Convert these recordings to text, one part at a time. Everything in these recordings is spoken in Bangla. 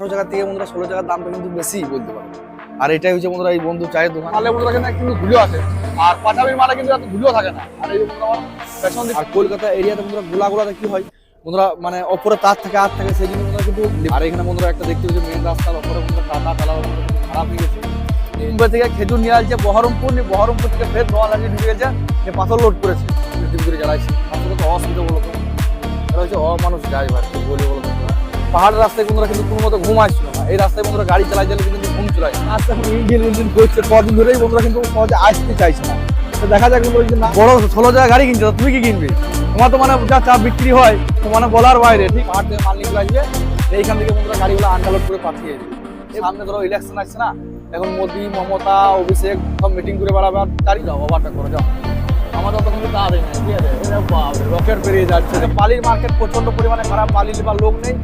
আঠারো টাকা থেকে বন্ধুরা ষোলো টাকার দামটা কিন্তু বেশি বলতে পারো। আর এটাই হচ্ছে বন্ধুরা এই বন্ধু চায়ের দোকান। মালে বন্ধুরা কিন্তু কিন্তু ধুলো আছে। আর পাঠামির মালে কিন্তু এত ধুলো থাকে না। আর এই পেছন আর কলকাতা এরিয়াতে বন্ধুরা গোলা গোলাতে কি হয়? বন্ধুরা মানে ওপরে তার থেকে আর থাকে সেই জন্য বন্ধুরা কিন্তু আর এখানে বন্ধুরা একটা দেখতে হচ্ছে মেন রাস্তার ওপরে বন্ধুরা টাটা টালা খারাপ হয়ে গেছে। মুম্বাই থেকে খেজুর নিয়ে আসছে বহরমপুর নিয়ে বহরমপুর থেকে ফের নোয়ালাজি ঢুকে গেছে যে পাথর লোড করেছে। দিন করে জ্বালাইছে। আসলে তো অসুবিধা বলো তো। এটা হচ্ছে অমানুষ ড্রাইভার কি বলি বলো তো পাহাড়ের রাস্তায় বন্ধুরা কিন্তু কোনো মতো ঘুম আসছিল না। এই রাস্তায় বন্ধুরা গাড়ি চালাই চালাই কিন্তু ঘুম চলাই আস্তে এখন ইঞ্জিন ইঞ্জিন করছে কদিন ধরেই বন্ধুরা কিন্তু সহজে আসতে চাইছে না। দেখা যাক যদি না বড় ষোলো জায়গা গাড়ি কিনছে তুমি কি কিনবে? তোমার তো মানে যা চা বিক্রি হয় তো মানে বলার বাইরে। ঠিক পাহাড় থেকে মাল নিয়ে আসবে এইখান থেকে বন্ধুরা গাড়িগুলো আনকালোড করে পাঠিয়ে দেবে। সামনে ধরো ইলেকশন আসছে না? এখন মোদি মমতা অভিষেক সব মিটিং করে বেড়াবে আর গাড়ি যাও ওভারটা করে যাও। আমাদের তো কিন্তু তাড়াতাড়ি নেই ঠিক আছে? এটা রকেট বেরিয়ে যাচ্ছে। বালির মার্কেট প্রচণ্ড পরিমাণে খারাপ বালি লিবার লোক নেই।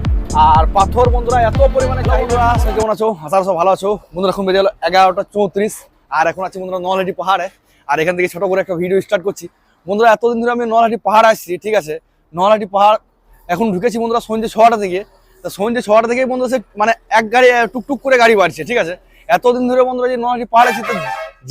আর পাথর বন্ধুরা এত পরিমাণে বন্ধুরা কেমন আছো? সব ভালো আছো। বন্ধুরা এখন বেজে গেলো এগারোটা চৌত্রিশ। আর এখন আছে বন্ধুরা নলহাটি পাহাড়ে। আর এখান থেকে ছোট করে একটা ভিডিও স্টার্ট করছি। বন্ধুরা এতদিন ধরে আমি নলহাটি পাহাড় আসছি ঠিক আছে? নলহাটি পাহাড় এখন ঢুকেছি বন্ধুরা সন্ধ্যে ছটা থেকে। তো সন্ধ্যে ছটা থেকে বন্ধুরা সে মানে এক গাড়ি টুকটুক করে গাড়ি বাড়ছে ঠিক আছে? এতদিন ধরে বন্ধুরা যে নলহাটি পাহাড় আছে তো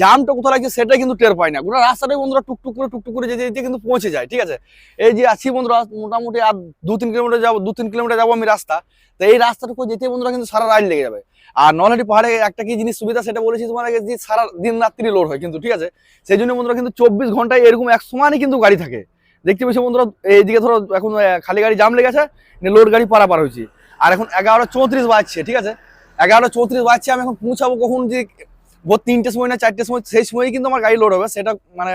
জামটা কোথাও লাগছে সেটাই কিন্তু টের পাই না। গোটা রাস্তাটাই বন্ধুরা টুকটুক করে টুকটুক করে যেতে যেতে কিন্তু পৌঁছে যায়, ঠিক আছে? এই যে আছি বন্ধুরা, মোটামুটি আর দু তিন কিলোমিটার যাব, দু তিন কিলোমিটার যাব আমি রাস্তা। তো এই রাস্তাটুকু যেতে বন্ধুরা কিন্তু সারা রাইড লেগে যাবে। আর নলহাটি পাহাড়ে একটা কি জিনিস সুবিধা সেটা বলেছি তোমার আগে, যে সারা দিন রাত্রি লোড হয় কিন্তু, ঠিক আছে? সেই জন্য বন্ধুরা কিন্তু চব্বিশ ঘন্টায় এরকম এক সমানই কিন্তু গাড়ি থাকে। দেখতে পেয়েছ বন্ধুরা, এইদিকে ধরো এখন খালি গাড়ি জাম লেগেছে লোড গাড়ি পারাপার হয়েছি। আর এখন এগারোটা চৌত্রিশ বাজছে, ঠিক আছে? এগারোটা চৌত্রিশ বাজছে, আমি এখন পৌঁছাবো কখন, যে ভোর তিনটের সময় না চারটের সময় সেই সময়ই কিন্তু আমার গাড়ি লোড হবে সেটা মানে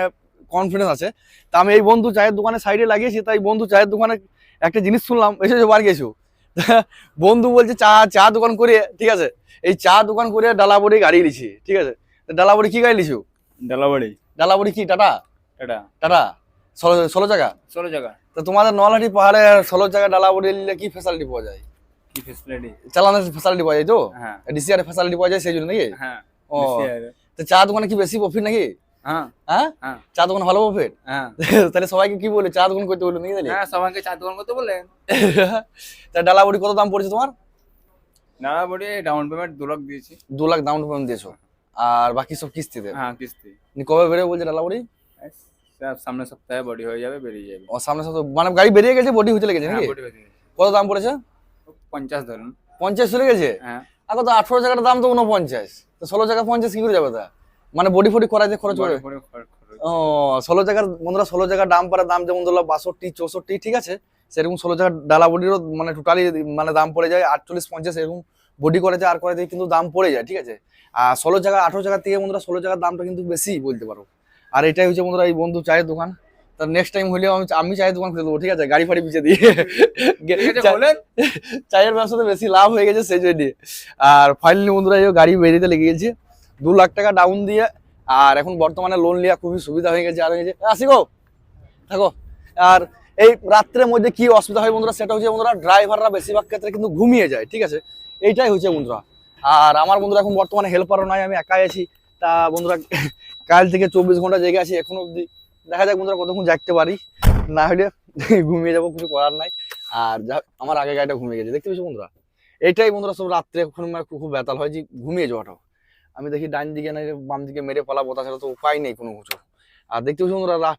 কনফিডেন্স আছে। তা আমি এই বন্ধু চায়ের দোকানে সাইডে লাগিয়েছি তাই বন্ধু চায়ের দোকানে একটা জিনিস শুনলাম এসেছ বার গেছো। বন্ধু বলছে চা চা দোকান করে ঠিক আছে? এই চা দোকান করে ডালাবড়ি গাড়ি লিছি ঠিক আছে? ডালাবড়ি কি গাড়ি লিছো ডালাবাড়ি। ডালাবড়ি কি টাটা? টাটা। টাটা? ষোলো ষোলো জায়গা ষোলো জায়গা তো তোমাদের নলহাটি পাহাড়ে ষোলো জায়গা ডালাবড়ি নিলে কি ফ্যাসিলিটি পাওয়া যায়? কি ফেসিলিটি চালানোর ফ্যাসিলিটি পাওয়া যায় তো? হ্যাঁ। ডিসিআর ফ্যাসিলিটি পাওয়া যায় সেই জন্য নাকি? হ্যাঁ। ও। তো চা দোকানে কি বেশি প্রফিট নাকি? হ্যাঁ। হ্যাঁ? হ্যাঁ। চা দোকানে ভালো প্রফিট হ্যাঁ। তাহলে সবাইকে কি বলে? চা দোকান করতে বলে নাকি হ্যাঁ সবাইকে চা দোকান করতে বললেন তা ডালাবড়ি কত দাম পড়েছে তোমার? ডালাবাড়ি ডাউন পেমেন্ট দু লাখ দিয়েছি। দু লাখ ডাউন পেমেন্ট দিয়েছ। আর বাকি সব কিস্তিতে? হ্যাঁ কিস্তি। কবে বেরোবে বলছে সব সামনের সপ্তাহে বডি হয়ে যাবে বেরিয়ে যাবে। ও সামনে মানে গাড়ি বেরিয়ে গেছে বডি হতে লেগেছে নাকি? বডি যাবে কত দাম পড়েছে? পঞ্চাশ ধরুন। পঞ্চাশ চলে গেছে? হ্যাঁ। তো আঠারো জায়গাটার দাম তো উনপঞ্চাশ তো ষোলো জায়গা পঞ্চাশ কি করে যাবে তা? মানে বডি ফডি খরচ করে ফডি খরচ- খরচ। ও ষোলো জায়গার বন্ধুরা ষোলো জায়গার দাম পারে দাম যেমন ধরলো বাষট্টি চৌষট্টি ঠিক আছে? সেরকম ষোলো জায়গার ডালা বডিরও মানে টোটালি মানে দাম পড়ে যায় আটচল্লিশ পঞ্চাশ এরকম বডি করে যায় আর করে যায় কিন্তু দাম পড়ে যায় ঠিক আছে? আর ষোলো জায়গা আঠেরো জায়গার থেকে বন্ধুরা ষোলো জায়গার দামটা কিন্তু বেশি বলতে পারো। আর এটাই হচ্ছে বন্ধুরা এই বন্ধু চায়ের দোকান। তার নেক্সট টাইম হলেও আমি আমি চায়ের দোকান খুলে দেবো ঠিক আছে? গাড়ি ফাড়ি পিছিয়ে দিয়ে। চায়ের ব্যবসাতে বেশি লাভ হয়ে গেছে সেই জন্য। আর ফাইনালি বন্ধুরা এই গাড়ি বেরিয়ে লেগে গেছে। দু লাখ টাকা ডাউন দিয়ে আর এখন বর্তমানে লোন নেওয়া খুবই সুবিধা হয়ে গেছে। আর হয়ে গেছে আসি গো থাকো। আর এই রাত্রের মধ্যে কি অসুবিধা হয় বন্ধুরা সেটা হচ্ছে বন্ধুরা ড্রাইভাররা বেশিরভাগ ক্ষেত্রে কিন্তু ঘুমিয়ে যায় ঠিক আছে? এইটাই হচ্ছে বন্ধুরা। আর আমার বন্ধুরা এখন বর্তমানে হেল্পারও নয় আমি একাই আছি। তা বন্ধুরা কাল থেকে চব্বিশ ঘণ্টা জেগে আছি এখনও অবধি দেখা যাক বন্ধুরা কতক্ষণ জাগতে পারি। না হলে ঘুমিয়ে যাব, কিছু করার নাই। আর যা, আমার আগে গাড়িটা ঘুমিয়ে গেছে, দেখতে পেয়েছ বন্ধুরা? এটাই বন্ধুরা সব রাত্রে খুব ব্যথাল হয়, যে ঘুমিয়ে যাওয়াটাও আমি দেখি ডান দিকে না, বাম দিকে মেরে পালাবো তাছাড়া তো উপায় নেই কোনো কিছু। আর দেখতে পাচ্ছি বন্ধুরা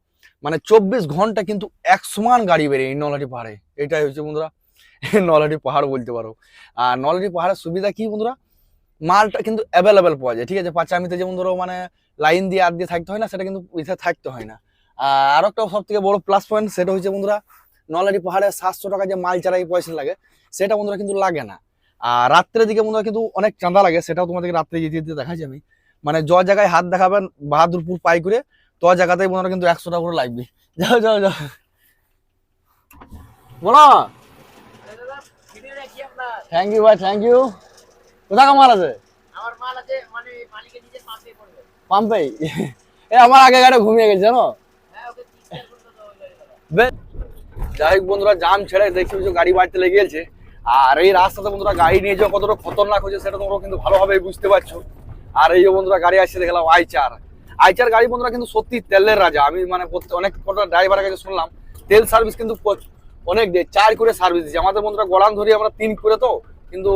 মানে চব্বিশ ঘণ্টা কিন্তু এক সমান গাড়ি বেরিয়ে নলহাটি পাহাড়ে। এটাই হচ্ছে বন্ধুরা নলহাটি পাহাড় বলতে পারো। আর নলহাটি পাহাড়ের সুবিধা কি বন্ধুরা? মালটা কিন্তু অ্যাভেলেবেল পাওয়া যায়, ঠিক আছে? পাঁচামিতে যেমন ধরো মানে লাইন দিয়ে আর দিয়ে থাকতে হয় না, সেটা কিন্তু থাকতে হয় না। আর একটা সব থেকে বড় প্লাস পয়েন্ট সেটা হচ্ছে বন্ধুরা নলহাটি পাহাড়ে সাতশো টাকা যে মাল চারাই পয়সা লাগে সেটা বন্ধুরা কিন্তু লাগে না। আর রাত্রের দিকে বন্ধুরা কিন্তু অনেক চাঁদা লাগে সেটাও তোমাদেরকে রাত্রে যেতে যেতে দেখাচ্ছি আমি। মানে য জায়গায় হাত দেখাবেন বাহাদুরপুর পাই করে তো জায়গাতেই বন্ধুরা কিন্তু একশো টাকা করে লাগবে। যাও যাও যাও। বলো। থ্যাংক ইউ ভাই থ্যাংক ইউ কোথা মাল আছে? আমার মাল আছে মানে মালিকের নিজের পাম্পে পাম্পেই এ আমার আগে গাড়ি ঘুমিয়ে গেছে জানো হ্যাঁ ওকে তিরিশ হাজার করে দেবো ওই গাড়িটা। বে- যাই হোক বন্ধুরা, জাম ছেড়ে দেখছি গাড়ি বাড়তে লেগে গেছে। আর এই রাস্তাতে বন্ধুরা গাড়ি নিয়ে যাওয়া কতটা খতরনাক হচ্ছে সেটা তোমরা কিন্তু ভালোভাবে বুঝতে পারছ। আর এই যে বন্ধুরা গাড়ি আসছে, দেখলাম আইচার। আইচার গাড়ি বন্ধুরা কিন্তু সত্যি তেলের রাজা। আমি মানে অনেক কটা ড্রাইভারের কাছে শুনলাম, তেল সার্ভিস কিন্তু অনেক দেয় চার করে সার্ভিস দিচ্ছে। আমাদের বন্ধুরা গড়ান ধরি আমরা তিন করে তো, কিন্তু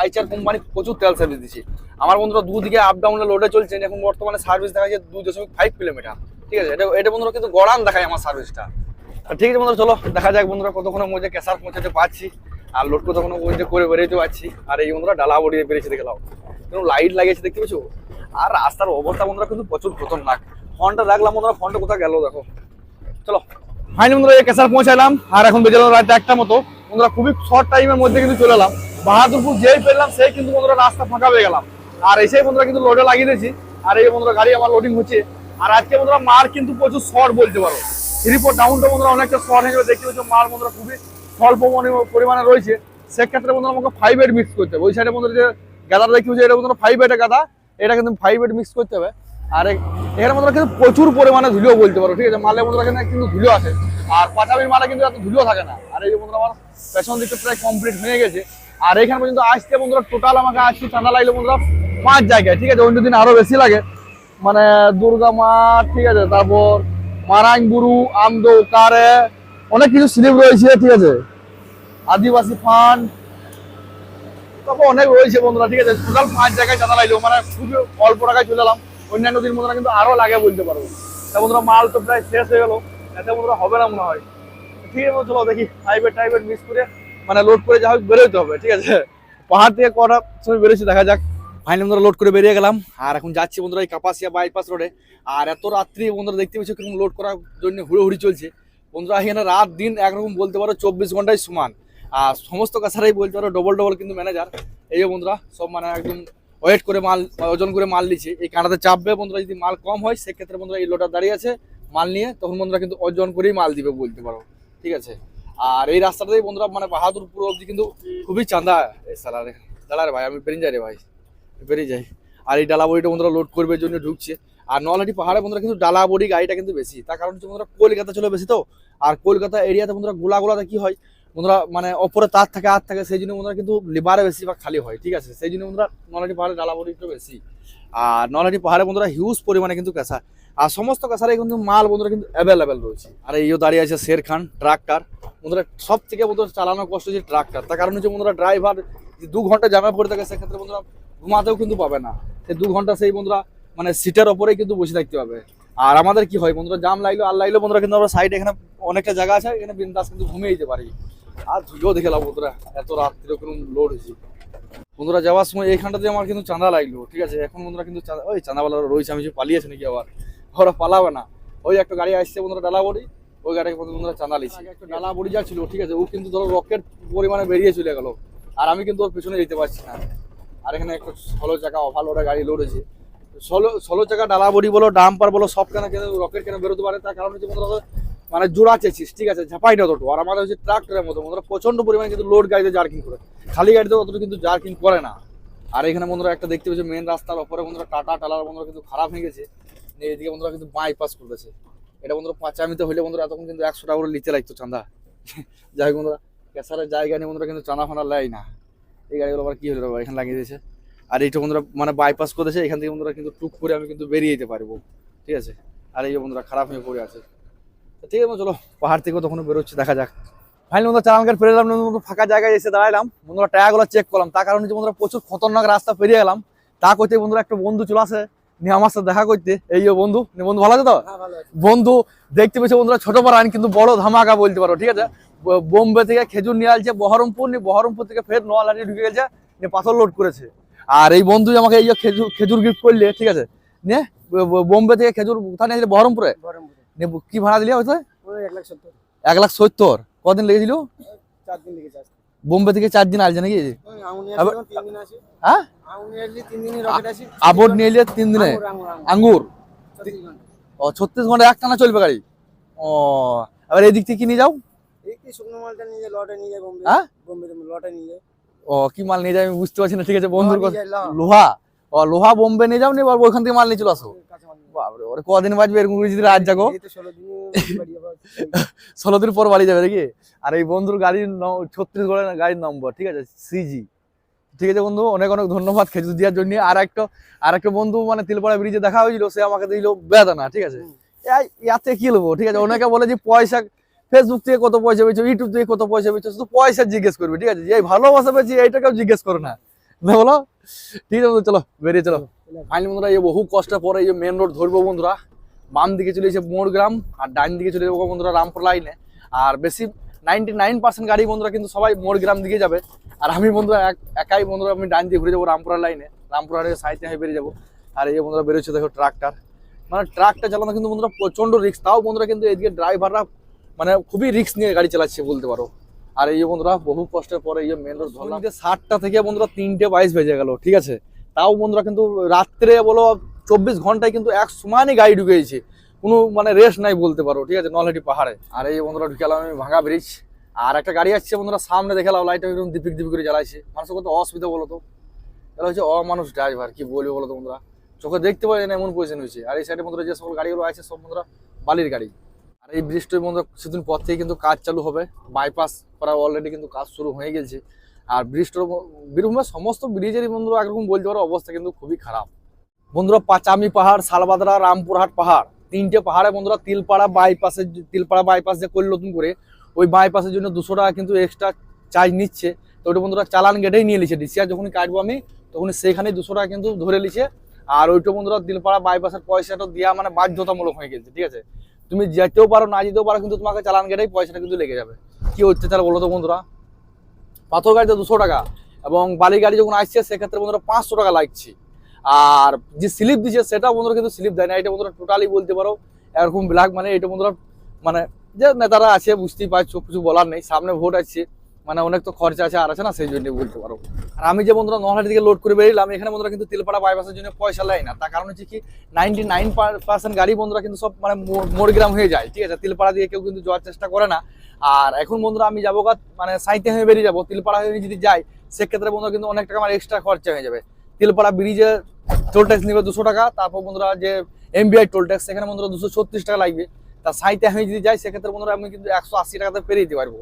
আইচার কোম্পানি প্রচুর তেল সার্ভিস দিচ্ছে। আমার বন্ধুরা দুদিকে আপ ডাউনে লোডে চলছে। এখন বর্তমানে সার্ভিস দেখা যাচ্ছে দুই দশমিক ফাইভ কিলোমিটার ঠিক আছে? এটা এটা বন্ধুরা কিন্তু গড়ান দেখায় আমার সার্ভিসটা ঠিক আছে বন্ধুরা, চলো, দেখা যাক বন্ধুরা কতক্ষণের মধ্যে ক্যাসার পৌঁছাতে পারছি। আর লোড কতক্ষণের মধ্যে করে বেরোতে পারছি। আর এই বন্ধুরা ডালা বড়িয়ে বেরিয়েছে দেখলাম কিন্তু লাইট লাগিয়েছে, দেখতে পেয়েছ? আর রাস্তার অবস্থা বন্ধুরা কিন্তু প্রচুর খতরনাক। ফোনটা রাখলাম বন্ধুরা, ফোনটা কোথায় গেল দেখো। চলো ফাইনালি বন্ধুরা এই কেসার পৌঁছালাম। আর এখন বেজে রাত একটা মতো। বন্ধুরা খুবই শর্ট টাইমের মধ্যে কিন্তু চলে এলাম। বাহাদুরপুর যেই পেলাম, সেই কিন্তু বন্ধুরা রাস্তা ফাঁকা হয়ে গেলাম। আর এসেই বন্ধুরা কিন্তু লোডে লাগিয়ে দিয়েছি। আর এই বন্ধুরা গাড়ি আমার লোডিং হচ্ছে। আর আজকে বন্ধুরা মার কিন্তু প্রচুর শর্ট বলতে পারো। রিপোর্ট ডাউনটা বন্ধুরা অনেকটা শর্ট হয়ে যাবে দেখতে পাচ্ছ মাল বন্ধুরা খুবই স্বল্প পরিমাণে রয়েছে। সেক্ষেত্রে বন্ধুরা আমাকে ফাইভ এড মিক্স করতে হবে। ওই সাইডে বন্ধুরা যে গাদাটা দেখতে পাচ্ছি এটা বন্ধুরা ফাইভ এড গাদা। এটা কিন্তু ফাইভ এড মিক্স করতে হবে। আর এখানে বন্ধুরা কিন্তু প্রচুর পরিমাণে ধুলো বলতে পারো, ঠিক আছে? মালে বন্ধুরা এখানে কিন্তু ধুলো আছে। আর পাঁচামির মালে কিন্তু এত ধুলো থাকে না। আর এই যে বন্ধুরা আমার পেছন দিকটা প্রায় কমপ্লিট হয়ে গেছে। আর এখানে পর্যন্ত আসতে বন্ধুরা টোটাল আমাকে আসছি ঠান্ডা লাগল বন্ধুরা পাঁচ জায়গায়, ঠিক আছে? অন্য দিন আরও বেশি লাগে। মানে দুর্গা মাঠ ঠিক আছে? তারপর মারাইনগুরু আমদো, কারে, অনেক কিছু স্লিপ রয়েছে, ঠিক আছে? আদিবাসী তারপর অনেক রয়েছে বন্ধুরা, ঠিক আছে? টোটাল পাঁচ জায়গায় চাঁদা লাগল মানে খুবই অল্প টাকায় চলে এলাম। অন্যান্য দিন বন্ধুরা কিন্তু আরও লাগে বলতে পারব তা বন্ধুরা, মাল তো প্রায় শেষ হয়ে গেলো। এতে বন্ধুরা হবে না মনে হয়। ঠিক আছে চলো দেখি। প্রাইভেট টাইভেট মিস করে মানে লোড করে যা হোক বেরোতে হবে, ঠিক আছে? পাহাড় থেকে কটা সময় বেরোচ্ছি, দেখা যাক। ফাইনালি বন্ধুরা লোড করে বেরিয়ে গেলাম। আর এখন যাচ্ছি বন্ধুরা এই কাপাসিয়া বাইপাস রোডে আর এত রাত্রি বন্ধুরা দেখতে পাচ্ছি কীরকম লোড করার জন্য হুড়োহুড়ি চলছে। বন্ধুরা এখানে রাত দিন একরকম বলতে পারো চব্বিশ ঘন্টায় সমান। আর সমস্ত কাছারাই বলতে পারো ডবল ডবল কিন্তু ম্যানেজার এই যে বন্ধুরা, সব মানে একদম ওয়েট করে মাল, ওজন করে মাল নিচ্ছে। এই কাঁটাতে চাপবে বন্ধুরা, যদি মাল কম হয়, সেক্ষেত্রে বন্ধুরা এই লোটার দাঁড়িয়ে আছে মাল নিয়ে, তখন বন্ধুরা কিন্তু ওজন করেই মাল দিবে বলতে পারো। ঠিক আছে? আর এই রাস্তাটাই বন্ধুরা মানে বাহাদুরপুর অবধি কিন্তু খুবই চাঁদা। সালারে, দাঁড়া রে ভাই, আমি বেরিয়ে যাই রে ভাই। বেরিয়ে যায় আর এই ডালা বড়িটা বন্ধুরা লোড করবে জন্য ঢুকছে। আর নলহাটি পাহাড়ে বন্ধুরা কিন্তু ডালা বড়ি গাড়িটা কিন্তু বেশি। তার কারণ হচ্ছে বন্ধুরা কলকাতা চলে বেশি তো। আর কলকাতা এরিয়াতে বন্ধুরা গোলা গোলাতে কি হয়, বন্ধুরা মানে ওপরে তার থাকে, আর থাকে, সেই জন্য বন্ধুরা কিন্তু লিবারে বেশি বা খালি হয়, ঠিক আছে? সেই জন্য বন্ধুরা নলহাটি পাহাড়ে ডালা বড়ি একটু বেশি। আর নলহাটি পাহাড়ে বন্ধুরা হিউজ পরিমাণে কিন্তু কাঁচা আর সমস্ত কাঁচারে কিন্তু মাল বন্ধুরা কিন্তু অ্যাভেলেবেল রয়েছে। আর এইও দাঁড়িয়ে আছে শের খান ট্রাক্টর, বন্ধুরা সব থেকে বন্ধুরা চালানো কষ্ট হচ্ছে ট্রাক্টার। তার কারণ হচ্ছে বন্ধুরা ড্রাইভার দু ঘণ্টা জামে পড়ে থাকে, সেক্ষেত্রে বন্ধুরা ঘুমাতেও কিন্তু পাবে না। সেই দু ঘণ্টা সেই বন্ধুরা মানে সিটের ওপরেই কিন্তু বসে থাকতে হবে। আর আমাদের কি হয় বন্ধুরা, জাম লাগল আর লাগল বন্ধুরা কিন্তু আমরা সাইডে এখানে অনেকটা জায়গা আছে, এখানে বিন্দাস কিন্তু ঘুমিয়ে যেতে পারি। আর ধুলো দেখে লাভ বন্ধুরা, এত রাত্রে কোনো লোড হয়েছে। বন্ধুরা, যাওয়ার সময় এইখানটাতে আমার কিন্তু চাঁদা লাগল ঠিক আছে? এখন বন্ধুরা কিন্তু চাঁদা, ওই চাঁদাওয়ালারা রয়েছে, আমি পালিয়েছে নাকি আবার? ওরা পালাবে না। ওই একটা গাড়ি আসছে বন্ধুরা ডালা বড়ি ওই গাড়িকে বন্ধুরা চাঁদা লিছে একটা ডালা বড়ি যা ছিল, ঠিক আছে? ও কিন্তু ধরো রকেট পরিমাণে বেরিয়ে চলে গেল। আর আমি কিন্তু ওর পিছনে যেতে পারছি না। আর এখানে একটা ষোলো চাকা ওভারলোডের গাড়ি লোড হয়েছে। ষোলো ষোলো চাকা ডালা বড়ি বলো, ডাম্পার বলো, সব কেন কেন রকেট কেন বেরোতে পারে, তার কারণ হচ্ছে বন্ধুরা মানে জোড়া চেয়েছিস ঠিক আছে? ঝাপাইটা অতটু আর আমাদের হচ্ছে ট্রাক্টরের মতো, বন্ধুরা প্রচণ্ড পরিমাণে কিন্তু লোড গাড়িতে জার্কিং করে। খালি গাড়িতে অতটু কিন্তু জার্কিং করে না। আর এখানে বন্ধুরা একটা দেখতে পাচ্ছি মেন রাস্তার ওপরে বন্ধুরা টাটা টালার বন্ধুরা কিন্তু খারাপ হয়ে গেছে। এদিকে বন্ধুরা কিন্তু বাইপাস করতেছে। এটা বন্ধুরা পাঁচামিতে হলে বন্ধুরা এতক্ষণ কিন্তু একশো টাকা করে নিচে লাগতো চাঁদা। যাই বন্ধুরা ক্যাসারের জায়গা নিয়ে বন্ধুরা কিন্তু চাঁদা ফানা নেয় না। এই গাড়িগুলো আবার কি হলো বাবা, এখানে লাগিয়ে দিয়েছে। আর এইটা বন্ধুরা মানে বাইপাস করেছে এখান থেকে বন্ধুরা কিন্তু টুক করে আমি কিন্তু বেরিয়ে যেতে পারব। ঠিক আছে? আর এই বন্ধুরা খারাপ হয়ে পড়ে আছে। ঠিক আছে চলো পাহাড় থেকেও তখন বেরোচ্ছে দেখা যাক। ফাইনালি বন্ধুরা চালান গাড়ি ফেরে এলাম বন্ধুরা ফাঁকা জায়গায় এসে দাঁড়ালাম বন্ধুরা টায়ারগুলো চেক করলাম। তার কারণে যে বন্ধুরা প্রচুর খতরনাক রাস্তা পেরিয়ে গেলাম। তা করতে বন্ধুরা একটা বন্ধু চলে আসে। নিয়ে আমার সাথে দেখা করতে। এই বন্ধু বন্ধু ভালো আছে তো? বন্ধু দেখতে পেয়েছে বন্ধুরা ছোট বড় আইন কিন্তু বড় ধামাকা বলতে পারো ঠিক আছে? বোম্বে থেকে খেজুর নিয়ে আসছে বহরমপুর নিয়ে বহরমপুর থেকে ফের নোয়ালাটি ঢুকে গেছে নিয়ে পাথর লোড করেছে। আর এই বন্ধু আমাকে এই খেজুর খেজুর গিফট করলে ঠিক আছে? নিয়ে বোম্বে থেকে খেজুর কোথায় নিয়ে বহরমপুরে? বহরমপুরে। কি ভাড়া দিলি হয়তো? এক লাখ সত্তর। কদিন লেগেছিল? বোম্বে থেকে চার দিন আসছে নাকি? আঙুনি আবার- নিয়ে এলে তিন দিনে। আঙ্গুর ও ছত্রিশ ঘণ্টা এক টানা চলবে গাড়ি? ও এবার এই দিক থেকে কি নিয়ে যাও? নিয়ে নিয়ে হ্যাঁ? নিয়ে ও কি মাল নিয়ে যাও আমি বুঝতে পারছি না ঠিক আছে বন্ধুর লোহা নিয়ে ও লোহা বোম্বে নিয়ে যাও নি এবার ওইখান থেকে মাল নিয়ে চলে আসো। বাপরে ওরে কদিন বাজবে এরকম যদি রাত জাগো? ষোলো দিনে বাড়ি আবার। ষোলো দিন পর বাড়ি যাবে নাকি? আর এই বন্ধুর গাড়ির ছত্রিশগড়ের গাড়ির নম্বর ঠিক আছে সিজি ঠিক আছে বন্ধু অনেক অনেক ধন্যবাদ খেজুর দেওয়ার জন্য। আর একটা আর একটা বন্ধু মানে তিলপাড়া ব্রিজে দেখা হয়েছিল সে আমাকে দিল বেদানা ঠিক আছে? ইয়াতে কি নেব ঠিক আছে? অনেকে বলে যে পয়সা ফেসবুক থেকে কত পয়সা পেয়েছ ইউটিউব থেকে কত পয়সা পেয়েছ শুধু পয়সা জিজ্ঞেস করবে ঠিক আছে? যে এই ভালোবাসা পেয়েছি এইটাকেও জিজ্ঞেস করো না। না বলো? ঠিক আছে বন্ধু, চলো বেরিয়ে চলো। ফাইনালি বন্ধুরা এই বহু কষ্টের পরে এই মেন রোড ধরবো বন্ধুরা বাম দিকে চলে এসে মোড় গ্রাম আর ডাইন দিকে চলে যাব বন্ধুরা রামপুর লাইনে আর বেশি নাইনটি নাইন পার্সেন্ট গাড়ি বন্ধুরা কিন্তু সবাই মোড় গ্রাম দিকে যাবে। আর আমি বন্ধুরা এক- একাই বন্ধুরা আমি ডাইন দিয়ে ঘুরে যাব রামপুরা লাইনে রামপুরা সাইডে হয়ে বেরিয়ে যাব। আর এই বন্ধুরা বেরোচ্ছে দেখো ট্রাকটার মানে ট্রাকটা চালানো কিন্তু বন্ধুরা প্রচণ্ড রিস্ক তাও বন্ধুরা কিন্তু এদিকে ড্রাইভাররা মানে খুবই রিস্ক নিয়ে গাড়ি চালাচ্ছে বলতে পারো। আর এই বন্ধুরা বহু কষ্টের পরে এই মেন রোড ধরলাম। যে সাতটা থেকে বন্ধুরা তিনটে বাইশ বেজে গেল, ঠিক আছে? তাও বন্ধুরা কিন্তু রাত্রে বলো চব্বিশ ঘন্টায় কিন্তু এক সমানই গাড়ি ঢুকেছে কোনো মানে রেস্ট নাই বলতে পারো, ঠিক আছে? নলহাটি পাহাড়ে। আর এই বন্ধুরা ঢুকেলাম, আমি ভাঙা ব্রিজ আর একটা গাড়ি আসছে বন্ধুরা, সামনে দেখালাম লাইট একদম দিপিক দিপিক করে জ্বালাইছে। মানুষের কত অসুবিধা বলো তো এটা হচ্ছে অমানুষ ড্রাইভার কি বলব বলো বন্ধুরা? চোখে দেখতে পারে না, এমন পজিশন হয়েছে। আর এই সাইডে বন্ধুরা যে সকল গাড়িগুলো আছে, সব বন্ধুরা বালির গাড়ি। আর এই ব্রিজটার বন্ধুরা কিছুদিন পর থেকে কিন্তু কাজ চালু হবে। বাইপাস করা অলরেডি কিন্তু কাজ শুরু হয়ে গেছে। আর ব্রিজটার বীরভূমের সমস্ত ব্রিজেরই বন্ধুরা, একরকম বলতে পারো, অবস্থা কিন্তু খুবই খারাপ। বন্ধুরা পাচামি পাহাড়, শালবাদরা, রামপুরহাট পাহাড়। তিনটে পাহাড়ে বন্ধুরা, তিলপাড়া বাইপাসের তিলপাড়া বাইপাস যে করল নতুন করে, ওই বাইপাসের জন্য দুশো টাকা কিন্তু এক্সট্রা চার্জ নিচ্ছে। তো ওটা বন্ধুরা চালান গেটেই নিয়ে নিচ্ছে। ডিসিআর যখনই কাটবো আমি তখন সেখানে দুশো টাকা কিন্তু ধরে নিচ্ছে। আর ওইটা বন্ধুরা তিলপাড়া বাইপাসের পয়সাটা দেওয়া মানে বাধ্যতামূলক হয়ে গেছে, ঠিক আছে? তুমি যেতেও পারো, না যেতেও পারো, কিন্তু তোমাকে চালান গেটেই পয়সাটা কিন্তু লেগে যাবে। কি অত্যাচার বলো তো বন্ধুরা? পাথর গাড়িতে দুশো টাকা এবং বালি গাড়ি যখন আসছে, সেক্ষেত্রে বন্ধুরা পাঁচশো টাকা লাগছে। আর যে স্লিপ দিচ্ছে সেটা বন্ধুরা কিন্তু স্লিপ দেয় না। এটা বন্ধুরা টোটালি বলতে পারো, এরকম ব্ল্যাক মানে এটা বন্ধুরা মানে যে নেতারা আছে, বুঝতেই পারছ, কিছু বলার নেই। সামনে ভোট আছে মানে অনেক তো খরচা আছে, আর আছে না, সেই জন্য বলতে পারো। আর আমি যে বন্ধুরা নহাটি থেকে লোড করে বেরিয়েলাম এখানে বন্ধুরা কিন্তু তেলপাড়া বাইপাসের জন্য পয়সা নেয় না। তার কারণ হচ্ছে কি নাইনটি নাইন পার্সেন্ট গাড়ি বন্ধুরা কিন্তু সব মানে মোড়- মোড়গ্রাম হয়ে যায়, ঠিক আছে? তেলপাড়া দিয়ে কেউ কিন্তু যাওয়ার চেষ্টা করে না। আর এখন বন্ধুরা আমি যাব মানে সাইতে হয়ে বেরিয়ে যাব। তিলপাড়া হয়ে যদি যাই, সেক্ষেত্রে বন্ধুরা কিন্তু অনেক টাকা আমার এক্সট্রা খরচা হয়ে যাবে। তিলপাড়া ব্রিজে টোল ট্যাক্স নেবে দুশো টাকা, তারপর বন্ধুরা যে এমবিআই টোল ট্যাক্স সেখানে বন্ধুরা দুশো ছত্রিশ টাকা লাগবে। তা সাইতে আমি যদি যাই, সেক্ষেত্রে বন্ধুরা আমি কিন্তু একশো আশি টাকাতে পেরিয়ে দিতে পারব।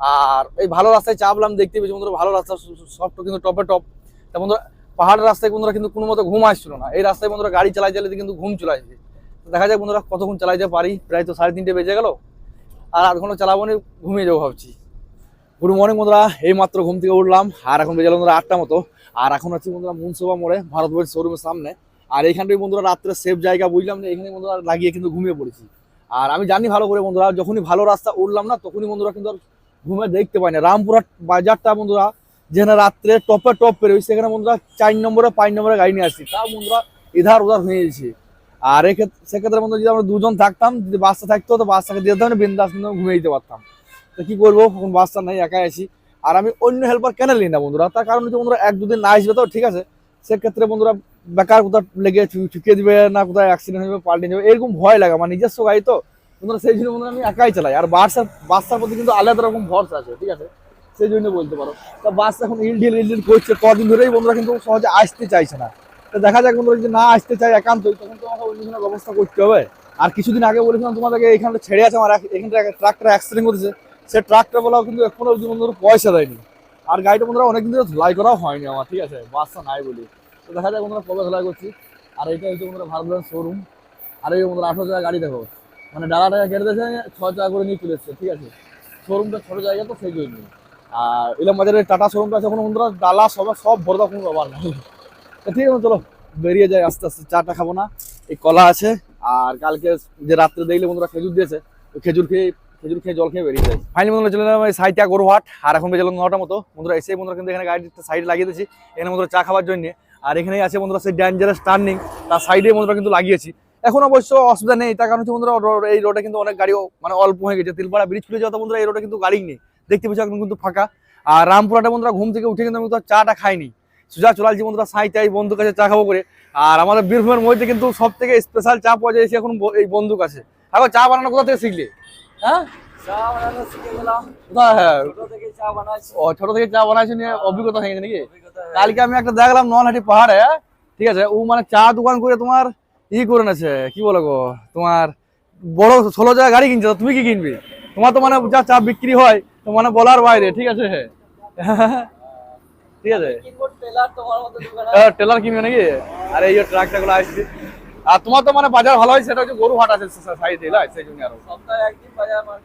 আর এই ভালো রাস্তায় চাপলাম দেখতে পেয়েছি বন্ধুরা, ভালো রাস্তা সবটা কিন্তু টপে টপ তা বন্ধুরা, পাহাড়ের রাস্তায় বন্ধুরা কিন্তু কোনো মতো ঘুম আসছিল না। এই রাস্তায় বন্ধুরা গাড়ি চালাই চালাতে কিন্তু ঘুম চলে আসবে দেখা যাক বন্ধুরা কতক্ষণ চালাইতে পারি। প্রায় তো সাড়ে তিনটে বেজে গেল। আর আধ ঘণ্টা চালাবো না, ঘুমিয়ে যাব ভাবছি। গুড মর্নিং বন্ধুরা, এই মাত্র ঘুম থেকে উঠলাম। আর এখন বেজে গেল বন্ধুরা আটটা মতো। আর এখন আছি বন্ধুরা মুনসভা মোড়ে ভারত ভারতবর্ষ শোরুমের সামনে। আর এইখানটাই বন্ধুরা রাত্রে সেফ জায়গা বুঝলাম যে এখানে বন্ধুরা লাগিয়ে কিন্তু ঘুমিয়ে পড়েছি। আর আমি জানি ভালো করে বন্ধুরা, যখনই ভালো রাস্তা উঠলাম না, তখনই বন্ধুরা কিন্তু আর ঘুমে দেখতে পাই না। রামপুরহাট বাজারটা বন্ধুরা, যেখানে রাত্রে টপে টপ পেরোই সেখানে বন্ধুরা চার নম্বরে, পাঁচ নম্বরে গাড়ি নিয়ে আসছি তাও বন্ধুরা ইধার উধার হয়ে গেছে। আর এক্ষেত্রে সেক্ষেত্রে বন্ধু যদি আমরা দুজন থাকতাম, যদি বাসটা থাকতো, তো বাসটাকে দিয়ে দিতাম, বিন্দাস ঘুমিয়ে দিতে পারতাম। তো কি করব? এখন বাসটা নাই, একাই আছি। আর আমি অন্য হেল্পার কেন নিই না বন্ধুরা? তার কারণ হচ্ছে বন্ধুরা, এক দুদিন না আসবে তো, ঠিক আছে? সেক্ষেত্রে বন্ধুরা বেকার কোথাও লেগে ঠুকিয়ে দিবে, না কোথায় অ্যাক্সিডেন্ট হবে পাল্টে যাবে, এরকম ভয় লাগে আমার নিজস্ব গাড়ি তো। বন্ধুরা, সেই জন্য বন্ধুরা আমি একাই চালাই। আর বাসটার বাসার প্রতি কিন্তু আলাদা রকম ভরসা আছে, ঠিক আছে? সেই জন্য বলতে পারো। তা বাস এখন ইলডিল ইলডিল করছে, কদিন ধরেই বন্ধুরা কিন্তু সহজে আসতে চাইছে না। তো দেখা যাক বন্ধুরা, যদি না আসতে চাই একান্তই, তখন তোমাকে অন্য ব্যবস্থা করতে হবে। আর কিছুদিন আগে বলেছিলাম তোমাদেরকে এখানে ছেড়ে আছে আমার এখানটা ট্রাকটা অ্যাক্সিডেন্ট করেছে। সে ট্রাকটা বলাও কিন্তু এখনও বন্ধুরা পয়সা দেয়নি। আর গাড়িটা বন্ধুরা অনেকদিন ধরে ধুলাই করাও হয়নি আমার, ঠিক আছে? বাসটা নাই বলি। তো দেখা যাক বন্ধুরা কবে ধুলাই করছি। আর এটা হচ্ছে বন্ধুরা ভারত শোরুম আর এই বন্ধুরা আঠারো টাকা গাড়ি দেখো। মানে ডালা টাকা কেটে দিয়েছে, ছ টাকা করে নিয়ে চলে এসছে, ঠিক আছে? শোরুমটা ছোটো জায়গা তো, সেই জন্য। আর ইলাম বাজারের টাটা শোরুমটা আছে ওখানে বন্ধুরা, ডালা, সব সব ভরদা কোনো ব্যাপার নেই। ঠিক আছে, চলো, বেরিয়ে যায় আস্তে আস্তে চাটা খাব না। এই কলা আছে, আর কালকে যে রাত্রে দেখলে বন্ধুরা খেজুর দিয়েছে খেজুর খেয়ে খেজুর খেয়ে জল খেয়ে বেরিয়ে যায় ফাইনালি বন্ধুরা চলে এলাম সাইটা গরুহাট, আর এখন বেজে নটার মতো। বন্ধুরা এসে বন্ধুরা কিন্তু এখানে গাড়িটা সাইডে লাগিয়ে দিয়েছি। এখানে বন্ধুরা চা খাওয়ার জন্য। আর এখানেই আছে বন্ধুরা সেই ডেঞ্জারাস টার্নিং তার সাইডে বন্ধুরা কিন্তু লাগিয়েছি। এখন অবশ্য অসুবিধা নেই, তার কারণ হচ্ছে বন্ধুরা এই রোডে কিন্তু অনেক গাড়িও মানে অল্প হয়ে গেছে। তিলপাড়া ব্রিজ খুলে যাওয়া বন্ধুরা এই রোডে কিন্তু গাড়ি নেই। দেখতে পাচ্ছি এখন কিন্তু ফাঁকা। আর রামপুরাটা বন্ধুরা ঘুম থেকে উঠে কিন্তু আমি তো চাটা খাইনি। সোজা চলে আসছি বন্ধুরা সাঁইটাই বন্ধুর কাছে চা খাব করে। আর আমাদের বীরভূমের মধ্যে কিন্তু সব থেকে স্পেশাল চা পাওয়া যাচ্ছে এখন এই বন্ধুর কাছে। এখন চা বানানো কোথা থেকে শিখলে? হ্যাঁ? কোথায়? হ্যাঁ। ছোট থেকে চা ছোট বানাইছে নিয়ে অভিজ্ঞতা হয়ে নাকি? কালকে আমি একটা দেখলাম নলহাটি পাহাড়ে ঠিক আছে? ও মানে চা দোকান করে তোমার ই করে নেছে কি বলো গো? তোমার বড় ষোলো জায়গা গাড়ি কিনছে তুমি কি কিনবি? তোমার তো মানে যা চা বিক্রি হয় তো মানে বলার বাইরে ঠিক আছে? ঠিক আছে? কিনবো টেলার কিনবে নাকি? আর এই ট্রাকটা গুলো আসছে। আর তোমার তো মানে বাজার ভালো হয় সেটা হচ্ছে গরু হাট আছে সাইডে না? সেই জন্য আরও। সপ্তাহে বাজার হয়।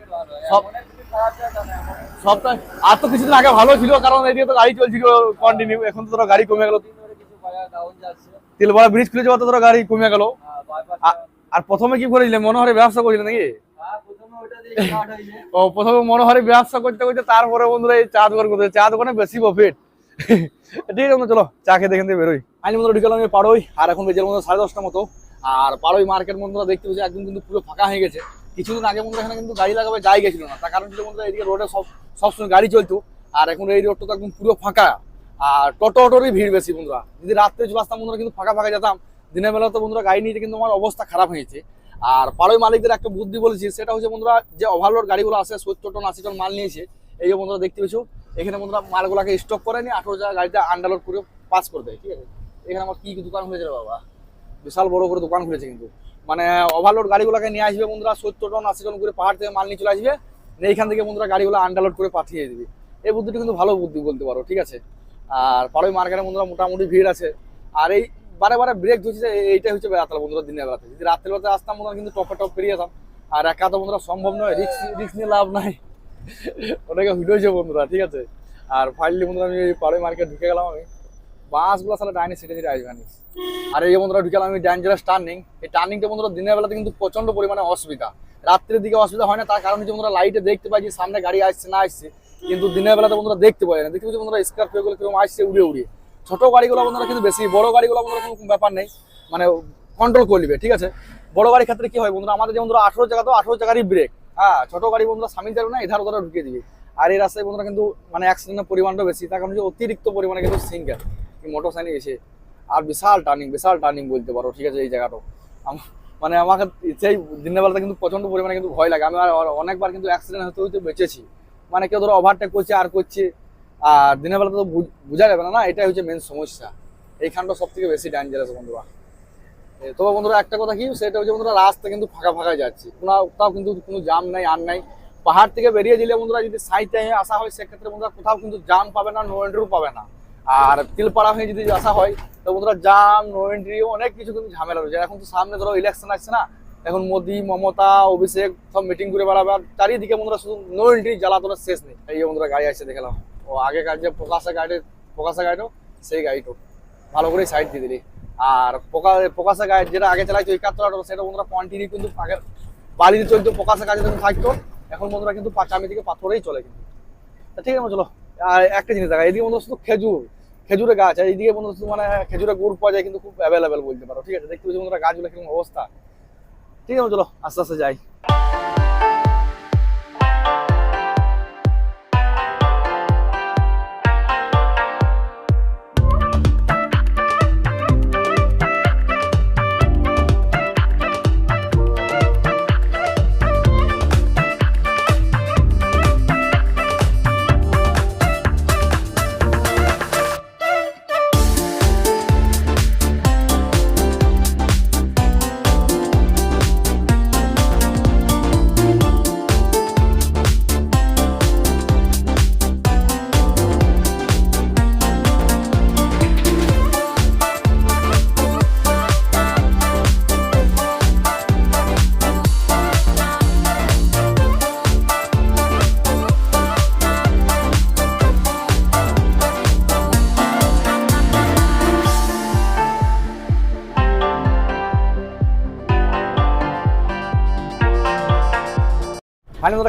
আর তো কিছুদিন আগে ভালো ছিল কারণ এদিকে তো গাড়ি চলছিল কন্টিনিউ এখন তো গাড়ি কমে গেল। বাজার তেলবাড়া ব্রিজ খুলে যাওয়া তো গাড়ি কমে গেল। আর আ- আর প্রথমে কি করেছিলে? মনোহরে ব্যবসা করেছিলে নাকি? হ্যাঁ। ও প্রথমে মনোহরে ব্যবসা করতে করতে তারপরে বন্ধুরা এই চা দোকান করতে চা দোকানে বেশি প্রফিট ঠিক আছে চলো চা খেতে খেতে বেরোই। আইন বন্ধুরা ঢুকালাম আমি পাড়োই আর এখন বেজে বন্ধু সাড়ে দশটা মতো। আর পাড়োই মার্কেট বন্ধুরা দেখতে পাচ্ছি, একদম কিন্তু পুরো ফাঁকা হয়ে গেছে। কিছুদিন আগে বন্ধুরা এখানে কিন্তু গাড়ি লাগাবে, যাই গেছিল না। তার কারণ ছিল বন্ধুরা এদিকে রোডে সব, সবসময় গাড়ি চলতো। আর এখন এই রোডটা তো একদম পুরো ফাঁকা। আর টোটো অটোরই ভিড় বেশি বন্ধুরা। যদি রাত্রে চলে আসতাম বন্ধুরা, কিন্তু ফাঁকা ফাঁকা যেতাম। দিনের বেলা তো বন্ধুরা গাড়ি নিতে কিন্তু আমার অবস্থা খারাপ হয়েছে। আর পাড়োই মালিকদের একটা বুদ্ধি বলেছি, সেটা হচ্ছে বন্ধুরা, যে ওভারলোড গাড়িগুলো আসে, সত্তর টন আশি টন মাল নিয়েছে, এই যে বন্ধুরা দেখতে পেয়েছ, এখানে বন্ধুরা মালগুলোকে স্টক করে নিয়ে আঠারো জায়গা গাড়িতে আন্ডারলোড করে পাস করে দেয়, ঠিক আছে? এখানে আমার কি দোকান খুলেছে রে বাবা? বিশাল বড় করে দোকান খুলেছে কিন্তু। মানে ওভারলোড গাড়িগুলোকে নিয়ে আসবে বন্ধুরা, সত্তর টন, আশি টন করে পাহাড় থেকে মাল নিয়ে চলে আসবে এইখান থেকে বন্ধুরা গাড়িগুলো আন্ডারলোড করে পাঠিয়ে দিবে। এই বুদ্ধিটা কিন্তু ভালো বুদ্ধি বলতে পারো, ঠিক আছে? আর পাড়োই মার্কেটে বন্ধুরা মোটামুটি ভিড় আছে। আর এই বারে বারে ব্রেক ধরছে এইটাই হচ্ছে রাত্রে বন্ধুরা দিনের বেলাতে। যদি রাত্রের বেলাতে আসতাম বন্ধুরা, কিন্তু টপে টপ পেরিয়ে যেতাম। আর একা তো বন্ধুরা সম্ভব নয় রিক্স রিক্স নিয়ে লাভ নাই। ওটাকে হুইলেছে বন্ধুরা, ঠিক আছে? আর ফাইনালি বন্ধুরা আমি পাড়োই মার্কেট ঢুকে গেলাম আমি। বাসগুলো আসলে ডাইনে সিটে সিটে আসবে আর এই যে বন্ধুরা ঢুকে আমি ডেঞ্জারাস টার্নিং এই টার্নিংটা বন্ধুরা দিনের বেলাতে কিন্তু প্রচণ্ড পরিমাণে অসুবিধা। রাত্রের দিকে অসুবিধা হয় না, তার কারণ হচ্ছে বন্ধুরা লাইটে দেখতে পাই যে সামনে গাড়ি আসছে না আসছে, কিন্তু দিনের বেলাতে বন্ধুরা দেখতে পাই না। দেখতে পাচ্ছি বন্ধুরা স্করপিও গুলো, কীরকম আসছে উড়ে উড়িয়ে ছোট গাড়িগুলো বন্ধুরা কিন্তু বেশি, বড় গাড়িগুলো বন্ধুরা কোনো ব্যাপার নেই। মানে কন্ট্রোল করে নিবে, ঠিক আছে? বড় গাড়ির ক্ষেত্রে কি হয় বন্ধুরা, আমাদের যেমন ধরো আঠারো জায়গা তো, আঠারো জায়গারই ব্রেক হ্যাঁ ছোট গাড়ি বন্ধুরা সামিল যাবে না এধার ওধারে ঢুকিয়ে দিবে। আর এই রাস্তায় বন্ধুরা কিন্তু মানে অ্যাক্সিডেন্টের পরিমাণটা বেশি, তার কারণ অতিরিক্ত পরিমাণে কিন্তু সিঙ্গেল মোটর সাইকেল এসে? আর বিশাল টার্নিং বিশাল টার্নিং বলতে পারো, ঠিক আছে, এই জায়গাটা মানে আমাকে সেই দিনের বেলাতে কিন্তু প্রচণ্ড পরিমাণে কিন্তু ভয় লাগে। আমি অনেকবার কিন্তু অ্যাক্সিডেন্ট হতে হতে বেঁচেছি। মানে কেউ ধরো ওভারটেক করছে, আর করছে, আর দিনের বেলাতে তো বুঝ- যাবে না না, এটাই হচ্ছে মেন সমস্যা। এইখানটা সব থেকে বেশি ডেঞ্জারাস বন্ধুরা। তবে বন্ধুরা, একটা কথা কি, সেটা হচ্ছে বন্ধুরা, রাস্তা কিন্তু ফাঁকা ফাঁকা যাচ্ছে। কোথাও কিন্তু কোনো জাম নাই, আর নাই। পাহাড় থেকে বেরিয়ে দিলে বন্ধুরা, যদি সাইড আসা হয়, সেক্ষেত্রে বন্ধুরা কোথাও কিন্তু জাম পাবে না নো এন্ট্রিও পাবে না। আর তিলপাড়া হয়ে যদি আসা হয়, তো বন্ধুরা জাম, নো এন্ট্রি অনেক কিছু কিন্তু ঝামেলা রয়েছে। এখন তো সামনে ধরো ইলেকশন আসছে না, এখন মোদি, মমতা, অভিষেক সব মিটিং করে বেড়াবে চারিদিকে বন্ধুরা শুধু নো এন্ট্রি জ্বালা তোরা শেষ নেই। এই বন্ধুরা গাড়ি আসছে দেখলাম ও আগেকার যে প্রকাশা গাড়ি প্রকাশা গাড়িও সেই গাড়িটো। ভালো করে সাইড দিয়ে দিলি। আর প্রকাশা গাড়ি যেটা আগে চালাইতো, একাত্তর আঠারো সেটা বন্ধুরা কন্টিনিউ কিন্তু আগে বাড়িতে চলতো প্রকাশা গাড়ি যখন থাকতো। এখন বন্ধুরা কিন্তু পাচামি থেকে পাথরেই চলে কিন্তু। ঠিক আছে চলো। আর একটা জিনিস দেখা, এদিকে বন্ধু খেজুর, খেজুরের গাছ, আর এইদিকে বন্ধু মানে খেজুরের গুড় পাওয়া যায় কিন্তু খুব অ্যাভেলেবেল বলতে পারো, ঠিক আছে? দেখতে পাচ্ছি বন্ধুরা গাছগুলো কীরকম অবস্থা। ঠিক আছে চলো আস্তে আস্তে যাই।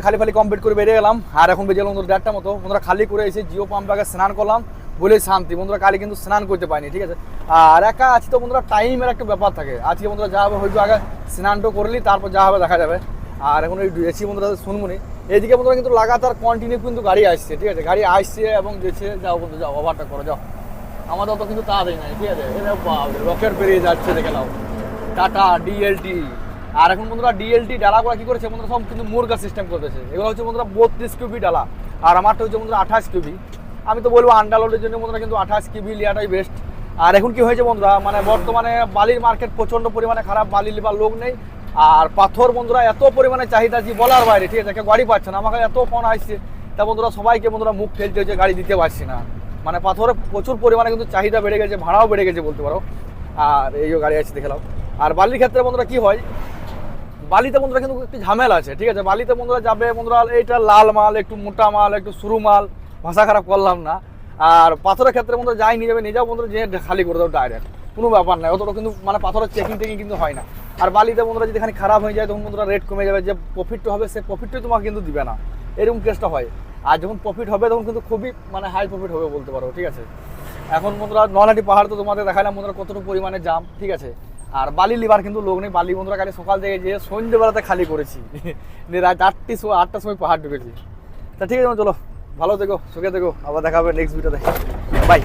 খালি খালি কমপ্লিট করে বেরিয়ে গেলাম। আর এখন বেজে গেলাম দেড়টা মতো। বন্ধুরা খালি করে এসে জিও পাম্প আগে স্নান করলাম, বলেই শান্তি। বন্ধুরা কালি কিন্তু স্নান করতে পারিনি, ঠিক আছে? আর একা আছি তো বন্ধুরা টাইমের একটা ব্যাপার থাকে। আজকে বন্ধুরা যা হবে হয়তো আগে স্নানটা করলি তারপর যা হবে দেখা যাবে। আর এখন এই এসি বন্ধুরা শুনবনি এইদিকে বন্ধুরা কিন্তু লাগাতার কন্টিনিউ কিন্তু গাড়ি আসছে, ঠিক আছে? গাড়ি আসছে এবং যেছে, যাও বন্ধু, যাও ওভারটা করো, যাও। আমাদের অত কিন্তু তাড়াতাড়ি নাই, ঠিক আছে? রকেট বেরিয়ে যাচ্ছে, দেখে নাও। টাটা ডিএলটি আর এখন বন্ধুরা ডিএলটি ডালাগুলো কি করেছে বন্ধুরা? সব কিন্তু মুরগা সিস্টেম করেছে এগুলো হচ্ছে বন্ধুরা বত্রিশ কিউবি ডালা। আর আমারটা হচ্ছে বন্ধুরা আঠাশ কিউবি। আমি তো বলব আন্ডারলোডের জন্য বন্ধুরা কিন্তু আঠাশ কিউবি লিয়াটাই বেস্ট আর এখন কি হয়েছে বন্ধুরা? মানে বর্তমানে বালির মার্কেট প্রচণ্ড পরিমাণে খারাপ, বালি লিবার লোক নেই। আর পাথর বন্ধুরা এত পরিমাণে চাহিদা যে বলার বাইরে, ঠিক আছে? গাড়ি পাচ্ছে না, আমাকে এত ফোন আসছে। তা বন্ধুরা সবাইকে বন্ধুরা মুখ ফেলতে হচ্ছে, গাড়ি দিতে পারছি না। মানে পাথরে প্রচুর পরিমাণে কিন্তু চাহিদা বেড়ে গেছে, ভাড়াও বেড়ে গেছে বলতে পারো। আর এই গাড়ি আছে দেখলাম আর বালির ক্ষেত্রে বন্ধুরা কি হয়? বালিতে বন্ধুরা কিন্তু একটু ঝামেলা আছে, ঠিক আছে? বালিতে বন্ধুরা যাবে, বন্ধুরা এইটা লাল মাল, একটু মোটা মাল, একটু সরু মাল, ভাষা খারাপ করলাম না। আর পাথরের ক্ষেত্রে বন্ধুরা যাই নিয়ে যাবে, নিয়ে যাও বন্ধুরা, যে খালি করে দাও ডাইরেক্ট কোনো ব্যাপার নাই, অতটা কিন্তু মানে পাথরের চেকিং টেকিং কিন্তু হয় না। আর বালিতে বন্ধুরা যদি এখানে খারাপ হয়ে যায়, তখন বন্ধুরা রেট কমে যাবে, যে প্রফিটটা হবে, সে প্রফিটটাই তোমাকে কিন্তু দিবে না। এরকম কেসটা হয়। আর যখন প্রফিট হবে, তখন কিন্তু খুবই মানে হাই প্রফিট হবে বলতে পারো, ঠিক আছে? এখন বন্ধুরা নলহাটি পাহাড় তো তোমাদের দেখালাম বন্ধুরা কতটুকু পরিমাণে জাম ঠিক আছে? আর বালি লিভার কিন্তু লোক নেই। বালি বন্ধুরা কালে সকাল থেকে যেয়ে সন্ধ্যেবেলাতে খালি করেছি। রাত আটটি সময় আটটার সময় পাহাড় ঢুকেছি। তা ঠিক আছে চলো। ভালো থেকো, সুখে থেকো। আবার দেখা হবে নেক্সট ভিডিওতে বাই